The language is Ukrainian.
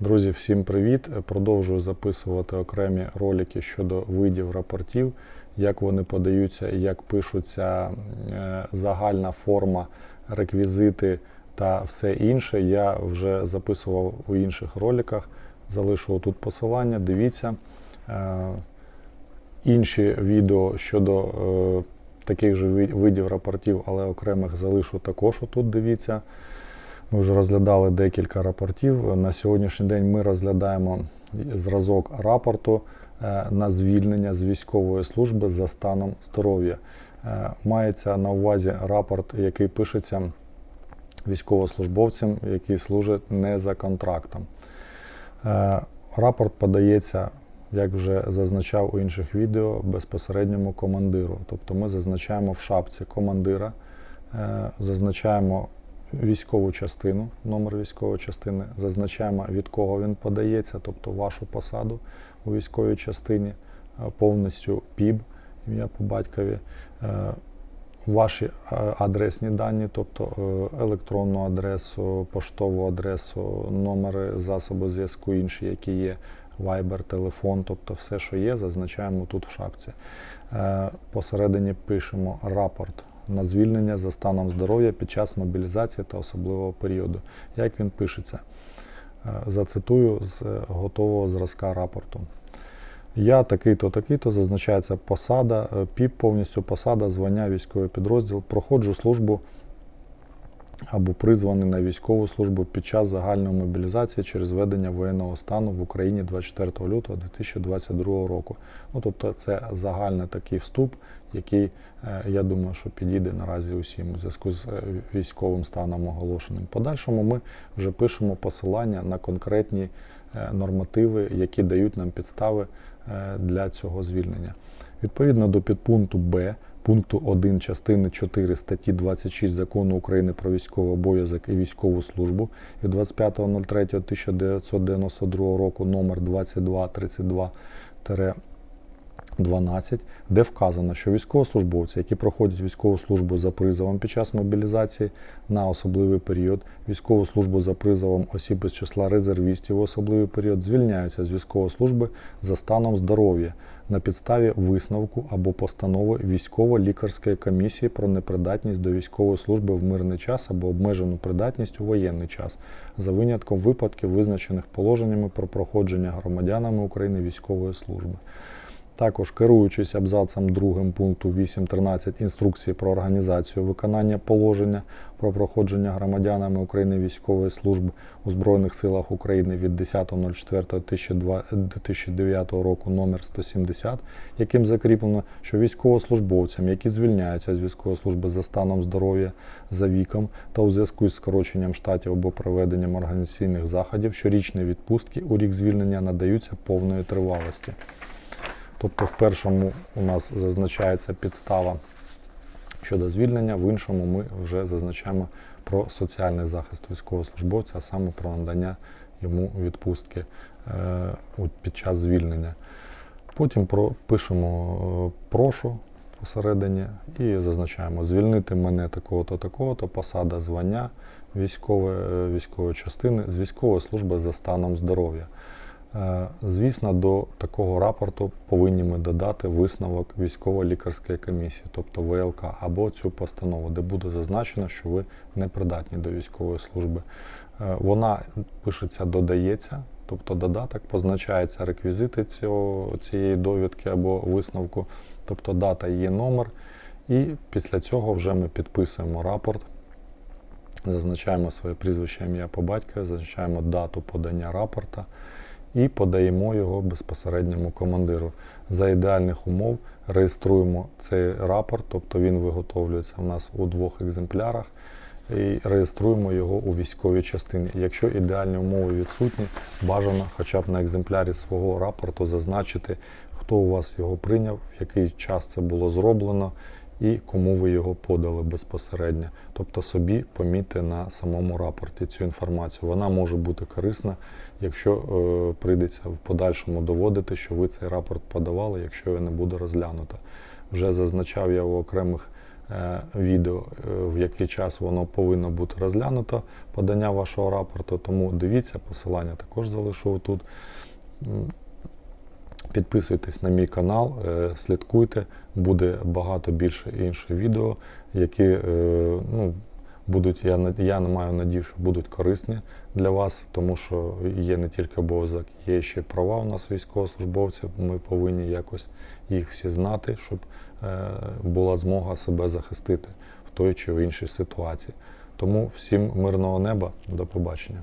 Друзі, всім привіт! Продовжую записувати окремі ролики щодо видів рапортів, як вони подаються, як пишуться е, загальна форма, реквізити та все інше. Я вже записував у інших роликах. Залишу тут посилання. Дивіться. Е, Інші відео щодо е, таких же видів рапортів, але окремих залишу також тут. Дивіться. Ми вже розглядали декілька рапортів. На сьогоднішній день ми розглядаємо зразок рапорту е, на звільнення з військової служби за станом здоров'я. Е, Мається на увазі рапорт, який пишеться військовослужбовцям, які служать не за контрактом. Е, Рапорт подається, як вже зазначав у інших відео, безпосередньому командиру. Тобто ми зазначаємо в шапці командира, зазначаємо військову частину, номер військової частини, зазначаємо від кого він подається, тобто вашу посаду у військовій частині, е, повністю ПІБ, ім'я по батькові, е, ваші е, адресні дані, тобто електронну адресу, поштову адресу, номери засобу зв'язку інші, які є, Viber, телефон, тобто все, що є, зазначаємо тут в шапці. Посередині пишемо рапорт на звільнення за станом здоров'я під час мобілізації та особливого періоду. Як він пишеться? Е, Зацитую з е, готового зразка рапорту. Я такий-то, такий-то, зазначається посада, е, ПІП повністю посада, звання, військовий підрозділ. Проходжу службу або призваний на військову службу під час загальної мобілізації через введення воєнного стану в Україні 24 лютого 2022 року. Ну, тобто це загальний такий вступ, який, е, я думаю, що підійде наразі усім у зв'язку з е, військовим станом оголошеним. Подальшому ми вже пишемо посилання на конкретні е, нормативи, які дають нам підстави для цього звільнення. Відповідно до підпункту Б пункту 1 частини 4 статті 26 Закону України про військовий обов'язок і військову службу від 25.03.1992 року номер 2232 12, де вказано, що військовослужбовці, які проходять військову службу за призовом під час мобілізації на особливий період, військову службу за призовом осіб із числа резервістів в особливий період, звільняються з військової служби за станом здоров'я на підставі висновку або постанови військово-лікарської комісії про непридатність до військової служби в мирний час або обмежену придатність у воєнний час, за винятком випадків, визначених положеннями про проходження громадянами України військової служби. Також керуючись абзацом 2 пункту 8.13 інструкції про організацію виконання положення про проходження громадянами України військової служби у Збройних силах України від 10.04.2009 року номер 170, яким закріплено, що військовослужбовцям, які звільняються з військової служби за станом здоров'я за віком та у зв'язку з скороченням штатів або проведенням організаційних заходів, щорічні відпустки у рік звільнення надаються повної тривалості. Тобто в першому у нас зазначається підстава щодо звільнення, в іншому ми вже зазначаємо про соціальний захист військовослужбовця, а саме про надання йому відпустки е, під час звільнення. Потім про, пишемо е, прошу посередині і зазначаємо звільнити мене такого-то, такого-то, посада звання військової, е, військової частини з військової служби за станом здоров'я. Е, Звісно, до такого рапорту повинні ми додати висновок військово-лікарської комісії, тобто ВЛК, або цю постанову, де буде зазначено, що ви не придатні до військової служби. Е, Вона пишеться, додається, тобто додаток, позначаються реквізити цього, цієї довідки або висновку, тобто дата її номер. І після цього вже ми підписуємо рапорт, зазначаємо своє прізвище, ім'я по батькові, зазначаємо дату подання рапорта і подаємо його безпосередньому командиру. За ідеальних умов реєструємо цей рапорт, тобто він виготовлюється в нас у двох екземплярах. І реєструємо його у військовій частині. Якщо ідеальні умови відсутні, бажано хоча б на екземплярі свого рапорту зазначити, хто у вас його прийняв, в який час це було зроблено і кому ви його подали безпосередньо. Тобто собі помітьте на самому рапорті цю інформацію. Вона може бути корисна, якщо е, прийдеться в подальшому доводити, що ви цей рапорт подавали, якщо його не буде розглянуто. Вже зазначав я у окремих е, відео, е, в який час воно повинно бути розглянуто, подання вашого рапорту. Тому дивіться, посилання також залишу тут. Підписуйтесь на мій канал, е, слідкуйте, буде багато більше інших відео, які е, ну, будуть, я, я маю надію, що будуть корисні для вас, тому що є не тільки обов'язок, є ще права у нас військовослужбовців. Ми повинні якось їх всі знати, щоб е, була змога себе захистити в той чи в іншій ситуації. Тому всім мирного неба, до побачення.